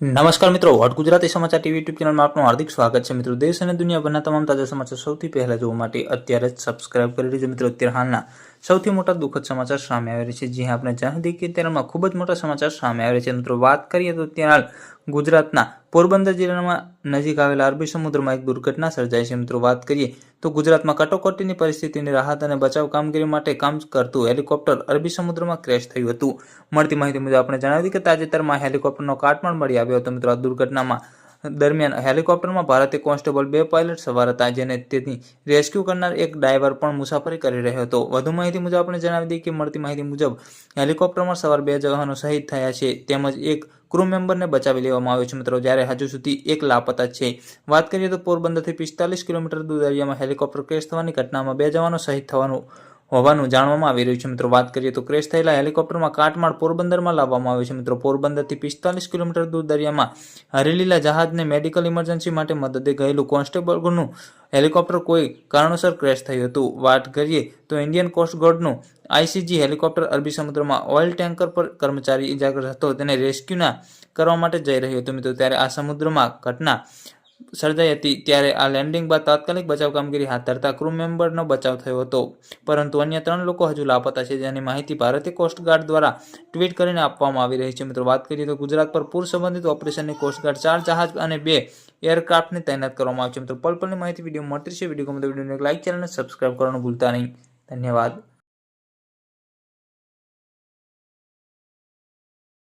નમસ્કાર મિત્રો, વોટ ગુજરાતી સમાચાર ટીવી યુટ્યુબ ચેનલમાં આપનું હાર્દિક સ્વાગત છે. મિત્રો, દેશ અને દુનિયાભરના તમામ તાજા સમાચાર સૌથી પહેલા જોવા માટે અત્યારે જ સબસ્ક્રાઇબ કરી લેજો. મિત્રો, અત્યારે હાલના સૌથી મોટા દુઃખદ સમાચાર સામે આવી છે. જે આપણે જાણી કે તેનામાં ખૂબ જ મોટા સમાચાર સામે આવી છે. મિત્રો, વાત કરીએ તો ત્યાં ગુજરાતના પોરબંદર જિલ્લામાં નજીક આવેલા અરબી સમુદ્રમાં એક દુર્ઘટના સર્જાઈ છે. મિત્રો, વાત કરીએ તો ગુજરાતમાં કટોકટીની પરિસ્થિતિની રાહત અને બચાવ કામગીરી માટે કામ કરતું હેલિકોપ્ટર અરબી સમુદ્રમાં ક્રેશ થયું હતું. મળતી માહિતી મુજબ, આપણે જણાવ્યું કે તાજેતરમાં હેલિકોપ્ટરનો કાટમાળ મળી આવ્યો હતો. મિત્રો, આ દુર્ઘટનામાં દરમિયાન હેલિકોપ્ટરમાં ભારતીય કોન્સ્ટેબલ બે પાયલટ સવાર હતા જેને તેથી રેસ્ક્યુ કરનાર એક ડ્રાઈવર પણ મુસાફરી કરી રહ્યો હતો. વધુ માહિતી મુજબ આપણે જણાવી દઈએ કે મળતી માહિતી મુજબ હેલિકોપ્ટરમાં સવાર બે જવાનો શહીદ થયા છે. તેમજ એક ક્રૂ મેમ્બરને બચાવી લેવામાં આવ્યો છે. મિત્રો, જ્યારે હજુ સુધી એક લાપતા છે. વાત કરીએ તો પોરબંદરથી પિસ્તાલીસ કિલોમીટર દૂર દરિયામાં હેલિકોપ્ટર ક્રેશ થવાની ઘટનામાં બે જવાનો શહીદ થવાનું હોવાનું જાણવામાં આવી રહ્યું છે. મિત્રો, વાત કરીએ તો ક્રેશ થયેલા હેલિકોપ્ટરમાં કાટમાળ પોરબંદરમાં લાવવામાં આવ્યું છે. મિત્રો, પોરબંદરથી પિસ્તાલીસ કિલોમીટર દૂર દરિયામાં હરેલીલા જહાજને મેડિકલ ઇમરજન્સી માટે મદદે ગયેલું કોન્સ્ટેબલનું હેલિકોપ્ટર કોઈ કારણોસર ક્રેશ થયું હતું. વાત કરીએ તો ઇન્ડિયન કોસ્ટગાર્ડનું આઈસીજી હેલિકોપ્ટર અરબી સમુદ્રમાં ઓઇલ ટેન્કર પર કર્મચારી ઇજાગ્રસ્ત હતો. તેને રેસ્ક્યુના કરવા માટે જઈ રહ્યું હતું. મિત્રો, ત્યારે આ સમુદ્રમાં ઘટના સર્જાઈ હતી ત્યારે આ લેન્ડિંગ બાદ તાત્કાલિક બચાવ કામગીરી હાથ ધરતા ક્રૂ મેમ્બરનો બચાવ થયો હતો. પરંતુ અન્ય ત્રણ લોકો હજુ લાપતા છે જેની માહિતી ભારતીય કોસ્ટગાર્ડ દ્વારા ટ્વીટ કરીને આપવામાં આવી રહી છે. મિત્રો, વાત કરીએ તો ગુજરાત પર પૂર સંબંધિત ઓપરેશનની કોસ્ટગાર્ડ ચાર જહાજ અને બે એરક્રાફ્ટની તૈનાત કરવામાં આવી છે. મિત્રો, પલ પલની માહિતી વીડિયો મળતી છે વીડિયો ગમે તો વિડીયોને લાઇક ચેનલને સબસ્ક્રાઇબ કરવાનું ભૂલતા નહીં. ધન્યવાદ.